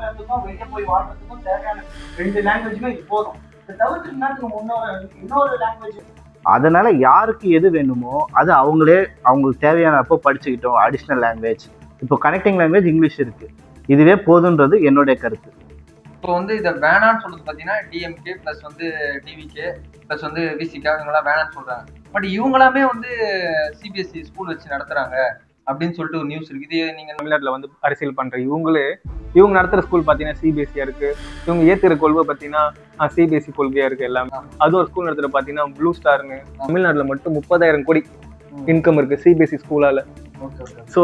மாநிலத்துக்கும் வெளியே போய் வாழ்றதுக்கும் தேவையான ரெண்டு லாங்குவேஜுமே இது போதும். இதை தவிர்த்து என்னத்துக்கு முன்னோரு இன்னொரு லாங்குவேஜ் அதனால யாருக்கு எது வேணுமோ அது அவங்களே அவங்களுக்கு தேவையானப்போ படிச்சுக்கிட்டோம் அடிஷ்னல் லாங்குவேஜ் இப்போ கனெக்டிங் லாங்குவேஜ் இங்கிலீஷ் இருக்கு. இதுவே போதுன்றது என்னுடைய கருத்து. இப்போ வந்து இதை வேணான்னு சொல்றது பார்த்தீங்கன்னா டிஎம்கே ப்ளஸ் வந்து டிவிகே ப்ளஸ் வந்து விசிகா இவங்கெல்லாம் வேணான்னு சொல்றாங்க. பட் இவங்களாமே வந்து சிபிஎஸ்சி ஸ்கூல் வச்சு நடத்துறாங்க. அப்படின்னு சொல்லிட்டு ஒரு நியூஸ் இருக்கு. இது நீங்க தமிழ்நாட்டில் வந்து அரசியல் பண்ற இவங்களே இவங்க நடத்துற ஸ்கூல் பார்த்தீங்கன்னா சிபிஎஸ்சியா இருக்கு. இவங்க ஏத்துற கொள்கை பார்த்தீங்கன்னா சிபிஎஸ்சி கொள்கையா இருக்கு எல்லாமே. அது ஒரு ஸ்கூல் நடத்துற பார்த்தீங்கன்னா ப்ளூ ஸ்டார்னு தமிழ்நாட்டில் மட்டும் முப்பதாயிரம் கோடி இன்கம் இருக்கு சிபிஎஸ்சி ஸ்கூலால ஸோ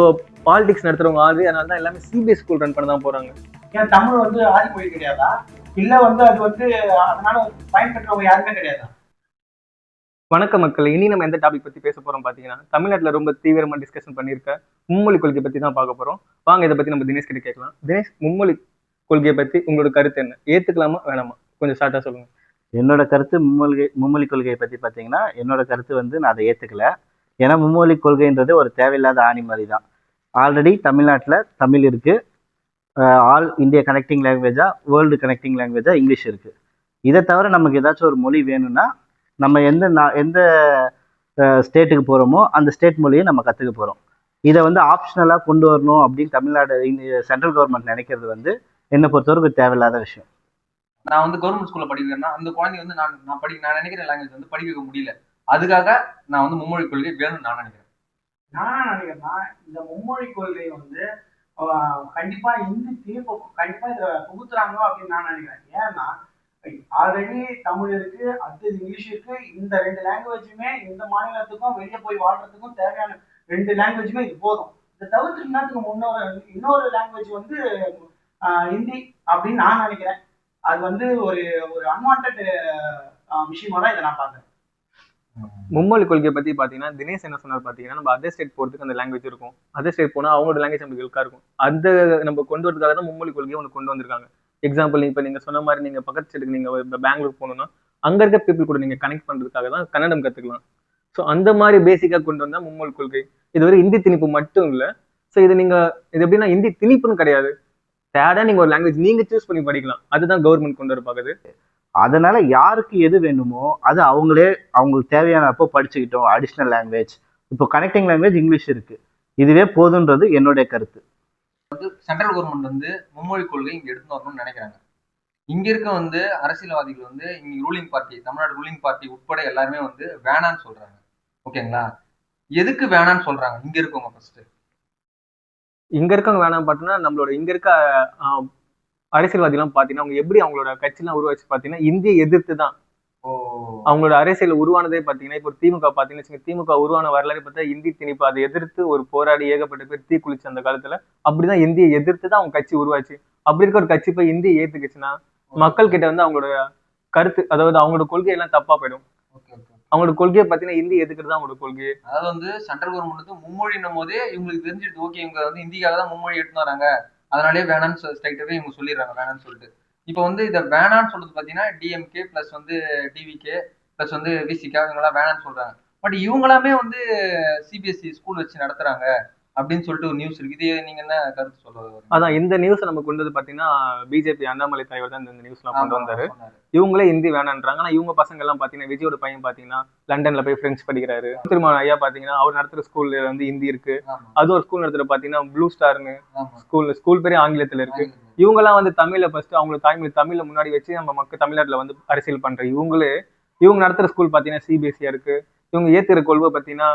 பாலிடிக்ஸ் நடத்துறவங்க ஆல்ரெடி அதனால தான் எல்லாமே சிபிஎஸ் ஸ்கூல் ரன் பண்ண தான் போறாங்க. ஏன் தமிழ் வந்து ஆதிமொழி கிடையாதா? இல்ல வந்து அது வந்து அதனால பயன்பெற்றவங்க யாருமே கிடையாதா? வணக்க மக்கள் இனி நம்ம எந்த டாபிக் பத்தி பேச போறோம் பாத்தீங்கன்னா தமிழ்நாட்டுல ரொம்ப தீவிரமா டிஸ்கஷன் பண்ணிருக்க மும்மொழி கொள்கை பத்தி தான் பார்க்க போறோம். வாங்க இதை பத்தி நம்ம தினேஷ் கிட்ட கேட்கலாம். தினேஷ் மும்மொழி கொள்கையை பத்தி உங்களோட கருத்து என்ன? ஏத்துக்கலாமா வேணாமா? கொஞ்சம் ஷார்ட்டா சொல்லுங்க. என்னோட கருத்து மும்மொழி மும்மொழி கொள்கையை பற்றி பாத்தீங்கன்னா என்னோட கருத்து வந்து நான் அதை ஏத்துக்கல. ஏன்னா மும்மொழி கொள்கைன்றது ஒரு தேவையில்லாத ஆணி மாதிரி தான். ஆல்ரெடி தமிழ்நாட்டில் தமிழ் இருக்குது ஆல் இந்தியா கனெக்டிங் லாங்குவேஜா வேர்ல்டு கனெக்டிங் லாங்குவேஜா இங்கிலீஷ் இருக்குது இதை தவிர நமக்கு ஏதாச்சும் ஒரு மொழி வேணும்னா நம்ம எந்த நா- எந்த ஸ்டேட்டுக்கு போகிறோமோ அந்த ஸ்டேட் மொழியை நம்ம கற்றுக்க போகிறோம் இதை வந்து ஆப்ஷனலாக கொண்டு வரணும் அப்படின்னு தமிழ்நாடு சென்ட்ரல் கவர்மெண்ட் நினைக்கிறது வந்து என்னை பொறுத்தவரைக்கும் தேவையில்லாத விஷயம். நான் வந்து கவர்மெண்ட் ஸ்கூல்ல படிக்கிறேன்னா அந்த குழந்தை வந்து நான் நான் படி நான் நினைக்கிற லாங்குவேஜ் வந்து படிக்க முடியல. அதுக்காக நான் வந்து மும்மொழி கொள்கை வேணும்னு நான் நினைக்கிறேன். நான் நினைக்கிறேன்னா இந்த மும்மொழி கொள்கை வந்து ஆஹ், கண்டிப்பா இந்தி தீர்ப்பு கண்டிப்பா இதை புகுத்துறாங்க அப்படின்னு நான் நினைக்கிறேன். ஏன்னா ஆல்ரெடி தமிழ் இருக்கு அடுத்தது இங்கிலீஷ் இருக்கு. இந்த ரெண்டு லாங்குவேஜுமே இந்த மாநிலத்துக்கும் வெளியே போய் வாழ்றதுக்கும் தேவையான ரெண்டு லாங்குவேஜுமே இது போதும். இதை தவிர்த்து இன்னத்துக்கு முன்னோரு இன்னொரு லாங்குவேஜ் வந்து ஆஹ், ஹிந்தி அப்படின்னு நான் நினைக்கிறேன். அது வந்து ஒரு ஒரு அன்வான்ட் விஷயமா தான் இதை நான் பார்க்குறேன். மும்மொழி கொள்கையை பத்தி பாத்தீங்கன்னா தினேஷ் என்ன சொன்னார் பாத்தீங்கன்னா நம்ம அதர் ஸ்டேட் போறதுக்கு அந்த லாங்குவேஜ் இருக்கும். அதர் ஸ்டேட் போனா அவங்களோட லாங்குவேஜ் நம்மளுக்கு இருக்கா இருக்கும். அந்த நம்ம கொண்டு வரதுக்காக தான் மும்மொழி கொள்கையை ஒன்று கொண்டு வந்திருக்காங்க. எக்ஸாம்பிள் இப்போ நீங்கள் சொன்ன மாதிரி நீங்கள் பக்கத்து சைடுக்கு நீங்கள் இப்போ பெங்களூர் போகணுன்னா அங்கே இருக்க பீப்புள் கூட நீங்கள் கனெக்ட் பண்ணுறதுக்காக தான் கன்னடம் கற்றுக்கலாம் ஸோ அந்த மாதிரி பேசிக்காக கொண்டு வந்தால் மும்மொழி கொள்கை. இது வரை இந்தி திணிப்பு மட்டும் இல்லை. ஸோ இது நீங்கள் இது எப்படின்னா இந்தி திணிப்புன்னு கிடையாது. தேடாக நீங்க ஒரு லாங்குவேஜ் நீங்க சூஸ் பண்ணி படிக்கலாம். அதுதான் கவர்மெண்ட் கொண்டு வர பார்க்குது. அதனால யாருக்கு எது வேணுமோ அது அவங்களே அவங்களுக்கு தேவையான அப்போ படிச்சுக்கிட்டோம். அடிஷ்னல் லாங்குவேஜ் இப்போ கனெக்டிங் லாங்குவேஜ் இங்கிலீஷ் இருக்கு. இதுவே போதுன்றது என்னுடைய கருத்து. சென்ட்ரல் கவர்மெண்ட் வந்து மும்மொழி கொள்கை இங்க எடுத்துன்னு வரணும்னு நினைக்கிறாங்க. இங்க இருக்க வந்து அரசியல்வாதிகள் வந்து இங்க ruling party Tamil Nadu ruling party உட்பட எல்லாருமே வந்து வேணான்னு சொல்றாங்க. ஓகேங்களா எதுக்கு வேணான்னு சொல்றாங்க? இங்க இருக்கவங்க ஃபர்ஸ்ட் இங்க இருக்கவங்க வேணாம் பாத்தீங்கன்னா நம்மளோட இங்க இருக்க ஆஹ், அரசியல்வாதிலாம் பாத்தீங்கன்னா அவங்க எப்படி அவங்களோட கட்சிலாம் உருவாச்சு பாத்தீங்கன்னா இந்திய எதிர்த்து தான் அவங்களோட அரசியல் உருவானதே பாத்தீங்கன்னா இப்போ திமுக பாத்தீங்கன்னா திமுக உருவான வரலாறு பார்த்தா இந்தி திணிப்பு அதை எதிர்த்து ஒரு போராடி ஏகப்பட்ட பேர் தீ குளிச்சு அந்த காலத்துல அப்படிதான் இந்தியை எதிர்த்து தான் அவங்க கட்சி உருவாச்சு. அப்படி இருக்க ஒரு கட்சி போய் இந்தியை ஏத்துக்குச்சுன்னா மக்கள் கிட்ட வந்து அவங்களோட கருத்து அதாவது அவங்களோட கொள்கை எல்லாம் தப்பா போயிடும். அவங்களோட கொள்கையை பாத்தீங்கன்னா இந்தி எதுக்குறது தான் அவங்களோட கொள்கை. அதாவது வந்து சென்ட்ரல் கவர்மெண்ட் வந்து மும்மொழின்னும் போதே இவங்களுக்கு தெரிஞ்சிடுது ஓகே இவங்க வந்து இந்திக்காக தான் மும்மொழி எடுத்துன்னு வராங்க. அதனாலே வேணான்னு ஸ்ட்ரைட்டாவே இவங்க சொல்லிடுறாங்க வேணான்னு சொல்லிட்டு. இப்போ வந்து இதை வேணான்னு சொல்றது பார்த்தீங்கன்னா டிஎம்கே ப்ளஸ் வந்து டிவிகே ப்ளஸ் வந்து விசிகா இவங்கெல்லாம் வேணான்னு சொல்றாங்க. பட் இவங்களாமே வந்து சிபிஎஸ்சி ஸ்கூல் வச்சு நடத்துறாங்க. அப்படின்னு சொல்லிட்டு ஒரு நியூஸ் இருக்கு. இது நீங்க என்ன கருத்து சொல்ல? அதான் இந்த நியூஸ் நம்ம கொண்டு வந்து பாத்தீங்கன்னா பிஜேபி அண்ணாமலை தலைவர் தான் இந்த நியூஸ் எல்லாம் கொண்டு வந்தாரு. இவங்களே ஹிந்தி வேணான்றாங்க. ஆனா இவங்க பசங்க எல்லாம் பாத்தீங்கன்னா விஜயோட பையன் பாத்தீங்கன்னா லண்டன்ல போய் பிரெஞ்சு படிக்கிறாரு. திருமணம் ஐயா பாத்தீங்கன்னா அவர் நடத்துற ஸ்கூல்ல வந்து ஹிந்தி இருக்கு. அது ஒரு ஸ்கூல் நடத்துற பாத்தீங்கன்னா ப்ளூ ஸ்டார்னு. ஸ்கூல் ஸ்கூல் பேரே ஆங்கிலத்துல இருக்கு. இவங்க எல்லாம் வந்து தமிழ்ல ஃபர்ஸ்ட் அவங்க தாய்மொழி தமிழ்ல முன்னாடி வச்சு நம்ம மக்கள் தமிழ்நாட்டுல வந்து அரசியல் பண்ற இவங்களே இவங்க நடத்துற ஸ்கூல் பாத்தீங்கன்னா சிபிஎஸ்சியா இருக்கு. இவங்க ஏத்துற கொள்கை பாத்தீங்கன்னா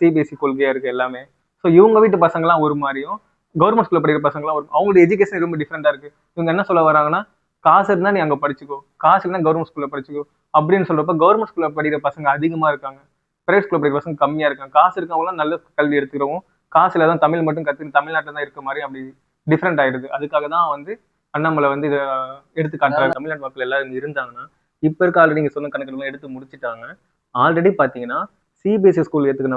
சிபிஎஸ்சி கொள்கையா இருக்கு எல்லாமே. ஸோ இவங்க வீட்டு பசங்கலாம் ஒரு மாதிரியும் கவர்மெண்ட் ஸ்கூல்ல படிக்கிற பசங்கலாம் ஒரு அவங்களோட எஜுகேஷன் ரொம்ப டிஃப்ரெண்டா இருக்கு. இவங்க என்ன சொல்ல வராங்கன்னா காசு இருந்தா நீ அங்க படிச்சுக்கோ காசு இல்லைன்னா கவர்மெண்ட் ஸ்கூல்ல படிச்சுக்கோ அப்படின்னு சொல்றப்ப கவர்மெண்ட் ஸ்கூல்ல படிக்கிற பசங்க அதிகமா இருக்காங்க. பிரைவேட் ஸ்கூல்ல படிக்கிற பசங்க கம்மியா இருக்காங்க. காசு இருக்கவங்களாம் நல்ல கல்வி எடுத்துக்கிறவும் காசுல தான் தமிழ் மட்டும் கத்து தமிழ்நாட்டில் தான் இருக்க மாதிரி அப்படி டிஃப்ரெண்ட் ஆயிடுது. அதுக்காக தான் வந்து அண்ணாமலை வந்து இதை எடுத்து காட்டுறாரு. தமிழ்நாட்டு மக்கள் எல்லாரும் இருந்தாங்கன்னா இப்ப இருக்க ஆல்ரெடி நீங்க சொன்ன கணக்குலாம் எடுத்து முடிச்சிட்டாங்க. ஆல்ரெடி பாத்தீங்கன்னா சிபிஎஸ்சி ஸ்கூல் ஏத்துக்கின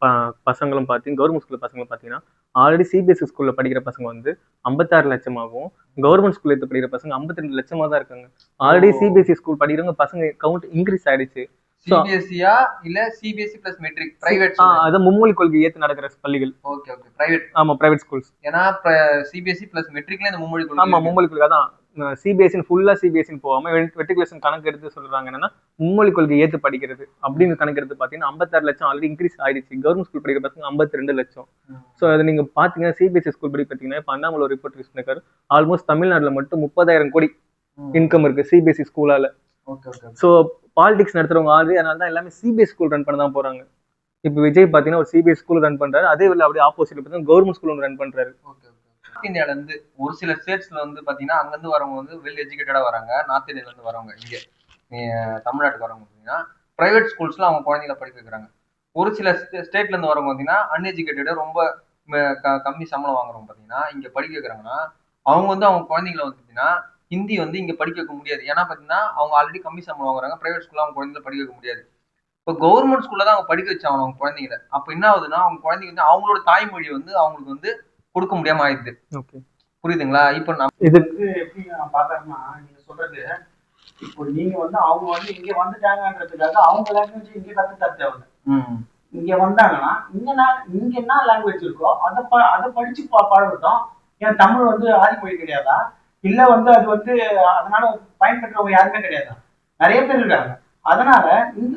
ப- பசங்களும் பார்த்தீங்க கவர்மெண்ட் ஸ்கூல் பசங்களும் பார்த்தீங்கன்னா ஆல்ரெடி சிபிஎஸ்சி ஸ்கூல்ல படிக்கிற பசங்க வந்து ஐம்பத்தாறு லட்சமாகவும் கவர்மெண்ட் ஸ்கூல்ல எடுத்து படிக்கிற பசங்க ஐம்பத்தி ரெண்டு லட்சமா தான் இருக்காங்க. ஆல்ரெடி சிபிஎஸ்சி ஸ்கூல் படிக்கிறவங்க பசங்க கவுண்ட் இன்க்ரீஸ் ஆயிடுச்சு. சிபிஎஸ்சியா இல்ல சிபிஎஸ்சி பிளஸ் மெட்ரிக் பிரைவேட் அது மும்மொழி கொள்கை ஏத்து நடக்கிற பள்ளிகள். ஓகே ஓகே பிரைவேட் ஆமா பிரைவேட் ஸ்கூல்ஸ் ஏன்னா சிபிஎஸ்சி பிளஸ் மெட்ரிக்ல இந்த மும்மொழி கொள்கை ஆமா. மும்மொழி கொள்கை அதான். சிபிஎஸ்சி ஃபுல்லா சிபிஎஸ்சி போகாம வெட்டிகுலேஷன் கணக்கு எடுத்து சொல்றாங்க என்னன்னா மும்மொழி கொள்கை ஏத்து படிக்கிறது அப்படின்னு கணக்கு எடுத்து பாத்தீங்கன்னா ஐம்பத்தாறு லட்சம் ஆல்ரெடி இன்க்ரீஸ் ஆயிடுச்சு. கவர்மெண்ட் ஸ்கூல் படிக்கிற பசங்க ஐம்பத்தி ரெண்டு லட்சம். ஸோ அது நீங்க பாத்தீங்கன்னா சிபிஎஸ்சி ஸ்கூல் படி பாத்தீங்கன்னா இப்போ அண்ணாமலை ரிப்போர்ட் பண்ணிருக்காரு ஆல்மோஸ்ட் தமிழ்நாட்டுல மட்டும் முப்பதாயிரம் கோடி. இன்கம் இருக்கு சிபிஎஸ்சி ஸ்கூலால. ஸோ பாலிடிக்ஸ் நடத்துறவங்க ஆல்ரெடி அதனால தான் எல்லாமே சிபிஎஸ் ஸ்கூல் ரன் பண்ண தான் போறாங்க. இப்போ விஜய் பாத்தீங்கன்னா ஒரு சிபிஎஸ் ஸ்கூல் ரன் பண்றாரு. அதே வேலை அப்படியே ஆப்போசிட் பார்த்தீங்கன்னா கவர்மெண்ட் ஸ்கூல் ரன் பண்றாரு. இந்தியால இருந்து ஒரு சில ஸ்டேட்ஸ்ல வந்து பாத்தீங்கன்னா அங்க இருந்து வரவங்க வந்து வெல் எஜுகேட்டடா வராங்க. நார்த் இந்தியால இருந்து வரவங்க இங்க தமிழ்நாட்டுக்கு வரவங்க பாத்தீங்கன்னா பிரைவேட் ஸ்கூல்ஸ்ல அவங்க குழந்தைங்கள படிக்க வைக்கிறாங்க. ஒரு சில ஸ்டேட்ல இருந்து வரவங்க பாத்தீங்கன்னா அன்எஜுகேட்டட ரொம்ப க- கம்மி சம்பளம் வாங்குறவங்க பாத்தீங்கன்னா இங்க படிக்க வைக்கிறாங்கன்னா அவங்க வந்து அவங்க குழந்தைங்கள வந்து பாத்தீங்கன்னா ஹிந்தி வந்து இங்க படிக்க வைக்க முடியாது. ஏன்னா பாத்தீங்கன்னா அவங்க ஆல்ரெடி கம்மி சம்பளம் வாங்குறாங்க. பிரைவேட் ஸ்கூல்ல அவங்க குழந்தைங்களை படிக்க வைக்க முடியாது. இப்போ கவர்மெண்ட் ஸ்கூல்ல தான் அவங்க படிக்க வச்சாங்க அவங்க குழந்தைங்கள. அப்ப என்ன ஆகுதுன்னா அவங்க குழந்தைங்க வந்து அவங்களோட தாய்மொழி வந்து அவங்களுக்கு வந்து கொடுக்க முடியாம ஆயிடுது. ஓகே. புரியுதுங்களா? இப்போ நம்ம வந்து எப்படி நான் பாக்குறேன்னா நீங்க சொல்றது இப்போ நீங்க வந்து அவங்க வந்து இங்க வந்துட்டாங்கன்றதுக்காக அவங்க லாங்குவேஜ் இங்க கத்து தர தேவை இங்க வந்தாங்கன்னா இங்க நான் இங்க என்ன லாங்குவேஜ் இருக்கோ அதை ப அதை படிச்சு ப பழகட்டும் ஏன் தமிழ் வந்து ஆதிமொழி கிடையாதா? இல்ல வந்து அது வந்து அதனால பயன்பெற்றவங்க யாருமே கிடையாதா? நிறைய பேர் இருக்காங்க. அதனால இந்த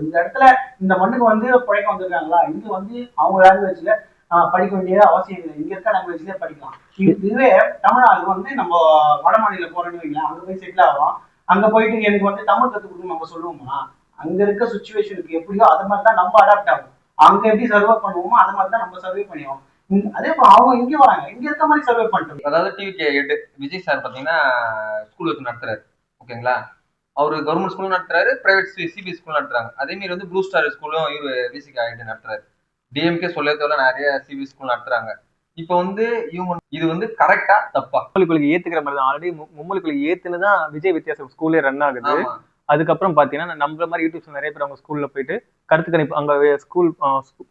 இந்த இடத்துல இந்த மண்ணுக்கு வந்து பிழைக்க வந்திருக்காங்களா? இங்க வந்து அவங்க லாங்குவேஜ்ல படிக்க வேண்டிய அவசியம் இல்லை. இங்க இருக்க லாங்குவேஜ்லயே படிக்கலாம். இது- இதுவே தமிழ்நாடு வந்து நம்ம வட மாநிலம் போறோம்னு வைங்களேன். அங்க போய் செட்டில் ஆகிறோம் அங்க போயிட்டு எனக்கு வந்து தமிழ் கொடுக்கணும் நம்ம சொல்லுவோமா அங்க இருக்க சுச்சுவேஷனுக்கு எப்படியோ அது மாதிரி தான் நம்ம அடாப்ட் ஆகும். அங்க எப்படி சர்வே பண்ணுவோமோ அது மாதிரி தான் நம்ம சர்வே பண்ணியோம் அதே போல அவங்க இங்க வராங்க. இங்க இருக்க மாதிரி சர்வே பண்ணிட்டு அதாவது டிவி எட்டு விஜய் சார் பாத்தீங்கன்னா ஸ்கூல் வச்சு நடத்துறாரு. ஓகேங்களா? அவரு கவர்மெண்ட் ஸ்கூலும் நடத்துறாரு பிரைவேட் சிபிஎஸ் ஸ்கூல் நடத்துறாங்க. அதே மாதிரி வந்து ப்ளூ ஸ்டார் ஸ்கூலும் இவரு விசிகா எட்டு நடத்துறாரு. டிஎம்கே சொல்ல தேவையில்ல நிறைய சிபிஎஸ் ஸ்கூல் நடத்துறாங்க. இப்போ வந்து இவங்க இது வந்து கரெக்டா தப்பா? மும்மொழி கொள்கை ஏத்துக்கிற மாதிரி தான். ஆல்ரெடி மும்மொழி கொள்கை ஏத்துன்னு தான் விஜய் வித்தியாசம் ஸ்கூல்லே ரன் ஆகுது. அதுக்கப்புறம் பாத்தீங்கன்னா நம்மள மாதிரி யூடியூப்ஸ் நிறைய பேர் அவங்க ஸ்கூல்ல போயிட்டு கருத்து கணிப்பு அங்க ஸ்கூல்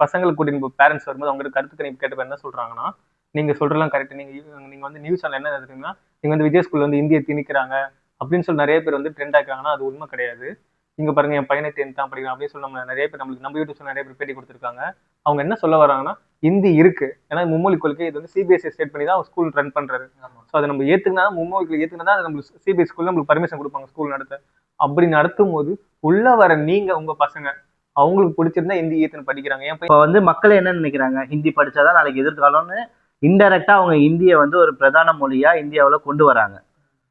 பசங்களை கூட்டிட்டு பேரண்ட்ஸ் வரும்போது அவங்க கருத்து கணிப்பு கேட்டப்ப என்ன சொல்றாங்கன்னா நீங்க சொல்றதெல்லாம் கரெக்ட் நீங்க நீங்க வந்து நியூஸ் சேனல் என்ன எடுத்தீங்கன்னா நீங்க வந்து விஜய் ஸ்கூல்ல வந்து இந்தியை திணிக்கிறாங்க அப்படின்னு சொல்லி நிறைய பேர் வந்து ட்ரெண்ட் ஆக்குறாங்கன்னா அது உண்மை கிடையாது. இங்க பாருங்க என் பையனை டென்த் தான் படிக்கிறான் அப்படின்னு சொல்லி நம்ம நிறைய பேர் நம்மளுக்கு நம்ம யூடியூப்ல நிறைய பேர் பேட்டி கொடுத்துருக்காங்க. அவங்க என்ன சொல்ல வராங்கன்னா ஹிந்தி இருக்கு. ஏன்னா மும்மொழி கொள்கை இது வந்து சிபிஎஸ்சி ஸ்டேட் பண்ணி தான் ஸ்கூல் ரன் பண்றாரு. ஸோ அதை நம்ம ஏத்துக்கினா மும்மொழிகள் ஏத்துக்கினா தான் நம்மளுக்கு சிபிஎஸ் ஸ்கூல்ல நம்மளுக்கு பர்மிஷன் கொடுப்பாங்க ஸ்கூல் நடத்த. அப்படி நடத்தும் போது உள்ள வர நீங்க உங்க பசங்க அவங்களுக்கு பிடிச்சிருந்தா ஹிந்தி ஏத்துன்னு படிக்கிறாங்க. என் பையன் இப்போ வந்து மக்கள் என்ன நினைக்கிறாங்க? ஹிந்தி படிச்சாதான் நாளைக்கு எதிர்காலம்னு? இன்டெரக்டா அவங்க இந்தியை வந்து ஒரு பிரதான மொழியா இந்தியாவில் கொண்டு வராங்க.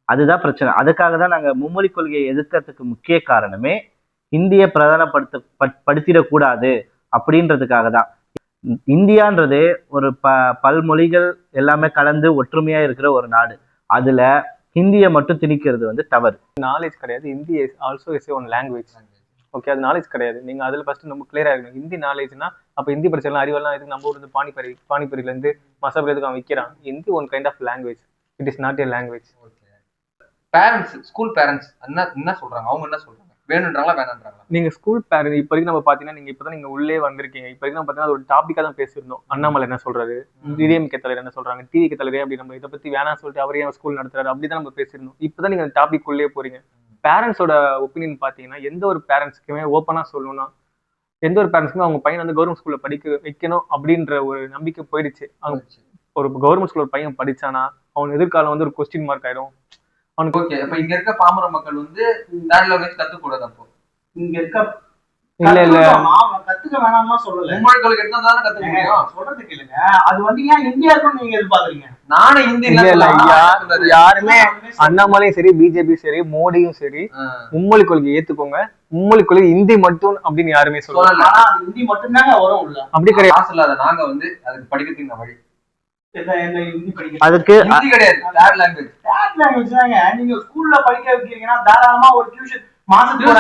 அதுதான் பிரச்சனை. அதுக்காக தான் நாங்கள் மும்மொழி கொள்கையை எதிர்க்கிறதுக்கு முக்கிய காரணமே இந்திய பிரதானப்படுத்த பட்- படுத்திடக்கூடாது அப்படின்றதுக்காக தான் இந்தியான்றது ஒரு ப பல்மொழிகள் எல்லாமே கலந்து ஒற்றுமையா இருக்கிற ஒரு நாடு. அதில் ஹிந்தியை மட்டும் திணிக்கிறது வந்து தவறு. நாலேஜ் கிடையாது. Hindi also is one language okay அது நாலேஜ் கிடையாது. நீங்க அதில் ஃபஸ்ட்டு நம்ம கிளியராக இருக்கணும். ஹிந்தி நாலேஜ்னா அப்போ ஹிந்தி பிரச்சனை அறிவெல்லாம் எதுக்கு? நம்ம ஊர் வந்து பானிபரி பானிபரியில இருந்து அவன் விற்கிறான் Hindi one kind of language it is not a language parents school parents என்ன என்ன சொல்றாங்க? அவங்க என்ன சொல்றாங்க? வேணுன்றாங்களா வேணான்றாங்களா நீங்க ஸ்கூல் பேரண்ட் இப்போ வரைக்கும் நம்ம பாத்தீங்கன்னா நீங்க இப்பதான் நீங்க உள்ளே வந்திருக்கீங்க. இப்போ வரைக்கும் நம்ம பாத்தீங்கன்னா ஒரு டாபிக்கா தான் பேசியிருந்தோம். அண்ணாமலை என்ன சொல்றாரு? டிடிஎம்கே தலைவர் என்ன சொல்றாங்க? டிவிக்கு தலைவர் அப்படி நம்ம இதை பத்தி வேணாம் சொல்லிட்டு அவரே ஸ்கூல் நடத்துறாரு. அப்படிதான் நம்ம பேசியிருந்தோம். இப்பதான் நீங்க டாபிக் உள்ளே போறீங்க. பேரண்ட்ஸோட ஒப்பீனியன் பாத்தீங்கன்னா எந்த ஒரு பேரண்ட்ஸ்க்குமே ஓப்பனா சொல்லணும்னா எந்த ஒரு பேரண்ட்ஸ்க்குமே அவங்க பையன் வந்து கவர்மெண்ட் ஸ்கூல்ல படிக்க வைக்கணும் அப்படின்ற ஒரு நம்பிக்கை போயிடுச்சு. அவங்க ஒரு கவர்மெண்ட் ஸ்கூல்ல ஒரு பையன் படிச்சானா அவன் எதிர்காலம் வந்து ஒரு கொஸ்டின் மார்க் ஆயிடும் ஓகே அப்ப இங்க இருக்க பாமர மக்கள் வந்து வேற லாங்குவேஜ் கத்துக்கூடாது அப்போ. இங்க இருக்க இல்ல இல்ல. கத்துக்க வேணாம்னா சொல்லல. கொள்கை எடுத்தா தானே கத்துக்க முடியும். சொல்றது கேளுங்க. அது வந்து ஏன் இந்தியா இருக்கும்னு நீங்க எதிர்பார்க்கறீங்க? நானே ஹிந்தி இல்ல இல்ல யார் இல்ல யாருமே அண்ணாமலையும் சரி பிஜேபி சரி மோடியும் சரி மும்மொழி கொள்கை ஏத்துக்கோங்க. மும்மொழி கொள்கை இந்தி மட்டும் அப்படின்னு யாருமே சொல்லல. அது ஹிந்தி மட்டும்தாங்க வரும் உள்ள. அப்படி கிடையாது. நாங்க வந்து அதுக்கு படிக்கிறதுக்கு வழி? அதுக்கு நீங்க ஸ்கூல்ல படிக்க வைக்கிறீங்கன்னா தாராளமா ஒரு டியூஷன் மாசத்துக்கு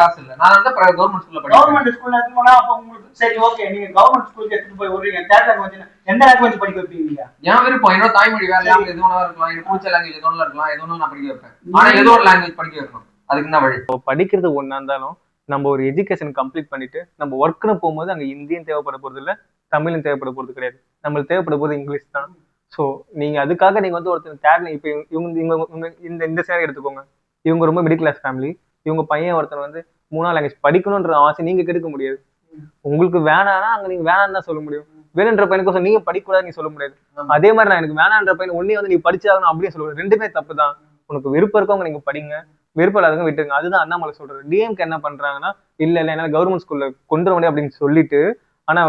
காசு இல்ல. நான் கவர்மெண்ட் ஸ்கூல்ல கவர்மெண்ட் ஸ்கூல்ல எடுத்து போனா அப்ப உங்களுக்கு சரி ஓகே நீங்க கவர்மெண்ட் ஸ்கூலுக்கு எடுத்துட்டு போய் விடுறீங்க தேர்ட் லாங்குவேஜ் எந்த லாங்குவேஜ் படிக்க வைப்பீங்க என் விருப்பம். என்னோட தாய்மொழி வேற லாங்குவேஜ் எது இருக்கலாம். எனக்கு பிடிச்ச லாங்குவேஜ் எது இருக்கலாம். எது வேணா நான் படிக்க வைப்பேன். ஆனா ஏதோ ஒரு லாங்குவேஜ் படிக்க வைக்கணும். அதுக்கு என்ன வழி? இப்போ படிக்கிறது ஒண்ணா இருந்தாலும் நம்ம ஒரு எஜுகேஷன் கம்ப்ளீட் பண்ணிட்டு நம்ம ஒர்க்னு போகும்போது அங்க ஹிந்தியும் தேவைப்பட போறது இல்ல தமிழும் தேவைப்பட போறது கிடையாது. நம்மளுக்கு தேவைப்பட போறது இங்கிலீஷ் தான். ஸோ நீங்க அதுக்காக நீங்க வந்து ஒருத்தர் தேர்ட் இப்போ இவங்க இவங்க இந்த இந்த சேரை எடுத்துக்கோங்க. இவங்க ரொம்ப மிடில் கிளாஸ் ஃபேமிலி இவங்க பையன் ஒருத்தர் வந்து மூணாவது லாங்குவேஜ் படிக்கணுன்ற ஆசை நீங்க கெடுக்க முடியாது. உங்களுக்கு வேணாம்னா அங்க நீங்க வேணாம்னு தான் சொல்ல முடியும். வேணுன்ற பையனுக்கு நீங்க படிக்கூடாது நீ சொல்ல முடியாது. அதே மாதிரி நான் எனக்கு வேணான்ற பையன் ஒன்னே வந்து நீ படிச்சாகணும் அப்படியே சொல்ல முடியாது. ரெண்டுமே தப்பு தான். உனக்கு விருப்பம் இருக்கவங்க நீங்க படிங்க. விருப்பம் இல்லாதவங்க விட்டுருங்க. அதுதான் அண்ணாமலை சொல்றாரு. டிஎம்கே என்ன பண்றாங்கன்னா இல்ல இல்ல என்னால கவர்மெண்ட் ஸ்கூல்ல கொண்டு வர முடியும் அப்படின்னு சொல்லிட்டு ஆனா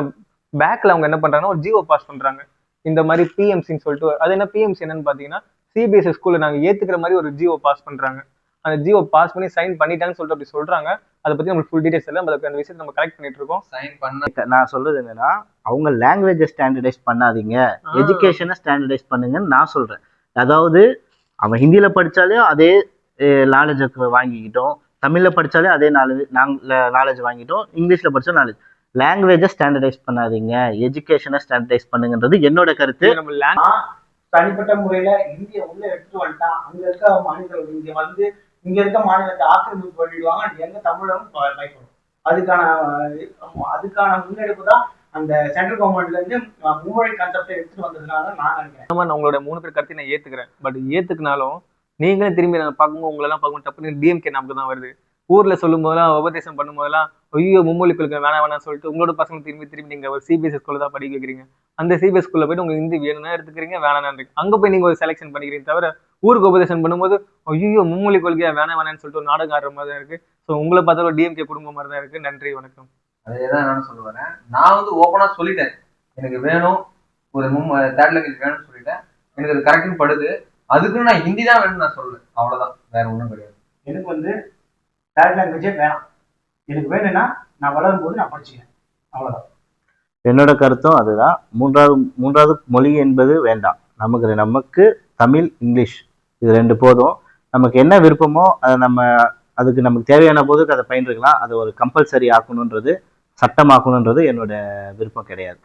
பேக்ல அவங்க என்ன பண்றாங்கன்னா ஒரு ஜியோ பாஸ் பண்றாங்க. இந்த மாதிரி பிஎம்சின்னு சொல்லிட்டு அது என்ன பிஎம்சி என்னன்னு பாத்தீங்கன்னா சிபிஎஸ்சி ஸ்கூல்ல நாங்க ஏத்துக்கிற மாதிரி ஒரு ஜியோ பாஸ் பண்றாங்க. அந்த ஜியோ பாஸ் பண்ணி சைன் பண்ணிட்டாங்கன்னு சொல்லிட்டு அப்படி சொல்றாங்க. அதை பத்தி நம்மளுக்கு ஃபுல் டீடைல்ஸ் எல்லாம் அந்த விஷயத்தை நம்ம கலெக்ட் பண்ணிட்டு இருக்கோம். சைன் பண்ண நான் சொல்றது என்னன்னா அவங்க லாங்குவேஜை ஸ்டாண்டர்டைஸ் பண்ணாதீங்க. எஜுகேஷனை ஸ்டாண்டர்டைஸ் பண்ணுங்கன்னு நான் சொல்றேன். அதாவது அவன் ஹிந்தியில படிச்சாலே அதே நாலேஜ் வாங்கிக்கிட்டோம். தமிழ்ல படிச்சாலே அதே நாலேஜ் நாலேஜ் வாங்கிட்டோம். இங்கிலீஷ்ல படிச்சா நாலேஜ் லாங்குவேஜை ஸ்டாண்டர்டைஸ் பண்ணாதீங்க. எஜுகேஷனை ஸ்டாண்டர்டைஸ் பண்ணுங்கன்றது என்னோட கருத்து. நம்ம தனிப்பட்ட முறையில இந்திய உள்ள எடுத்துட்டு வந்துட்டான் அங்க இருக்க மாநிலங்கள் இங்க வந்து இங்க இருக்க மாநிலத்தை ஆக்கிரமிப்பு பண்ணிடுவாங்க எங்க தமிழகம் பயப்படும். அதுக்கான அதுக்கான முன்னெடுப்பு தான் அந்த சென்ட்ரல் கவர்மெண்ட்ல இருந்து மும்மொழி கான்செப்டை எடுத்துட்டு வந்ததுனால நான் நினைக்கிறேன். நான் உங்களோட மூணு பேர் கருத்தை நான் ஏத்துக்கிறேன். பட் ஏத்துக்கினாலும் நீங்களே திரும்பி நான் பார்க்கும்போது உங்களெல்லாம் பார்க்கும்போது டப்புனு டிஎம்கே நமக்கு தான் வருது. ஊர்ல சொல்லும் போதெல்லாம் உபதேசம் பண்ணும் போதெல்லாம் ஐயோ மும்மொழி கொள்கை வேணாம் வேணாம் சொல்லிட்டு உங்களோட பசங்க திரும்பி திரும்பி நீங்க ஒரு சிபிஎஸ்சி ஸ்கூல்ல தான் படிக்க வைக்கிறீங்க. அந்த சிபிஎஸ் ஸ்கூல்ல போயிட்டு உங்க ஹிந்தி வேணும்னா எடுத்துக்கிறீங்க வேணாம் அங்க போய் நீங்க ஒரு செலெக்ஷன் பண்ணிக்கிறீங்க தவிர ஊருக்கு உபதேசம் பண்ணும்போது ஐயோ மும்மொழி கொள்கையா வேணாம் வேணாம்னு சொல்லிட்டு ஒரு நாடகம் ஆடுற மாதிரி தான் இருக்கு. ஸோ உங்களை பார்த்தாலும் டிஎம்கே குடும்பம் மாதிரி தான் இருக்கு. நன்றி வணக்கம். அதேதான் நான் சொல்ல வரேன். நான் வந்து ஓப்பனா சொல்லிட்டேன். எனக்கு வேணும் ஒரு மும் தேர்ட் லாங்குவேஜ் வேணும்னு சொல்லிட்டேன். எனக்கு அது கரெக்ட்னு படுது. அதுக்கு நான் ஹிந்தி தான் வேணும்னு நான் சொல்லல. அவ்வளவுதான். வேற ஒண்ணும் கிடையாது. எனக்கு வந்து தேர்ட் லாங்குவேஜே வேணாம். எனக்கு வேணும்னா நான் வளரும் போது நான் படிச்சுக்கிறேன். அவ்வளவுதான். என்னோட கருத்தும் அதுதான். மூன்றாவது மூன்றாவது மொழி என்பது வேண்டாம். நமக்கு நமக்கு தமிழ் இங்கிலீஷ் இது ரெண்டு போதும். நமக்கு என்ன விருப்பமோ அதை நம்ம அதுக்கு நமக்கு தேவையான போது அதை பயின்றுக்கலாம். அதை ஒரு கம்பல்சரி ஆக்கணுன்றது சட்டமாக்கணுன்றது என்னோட விருப்பம் கிடையாது.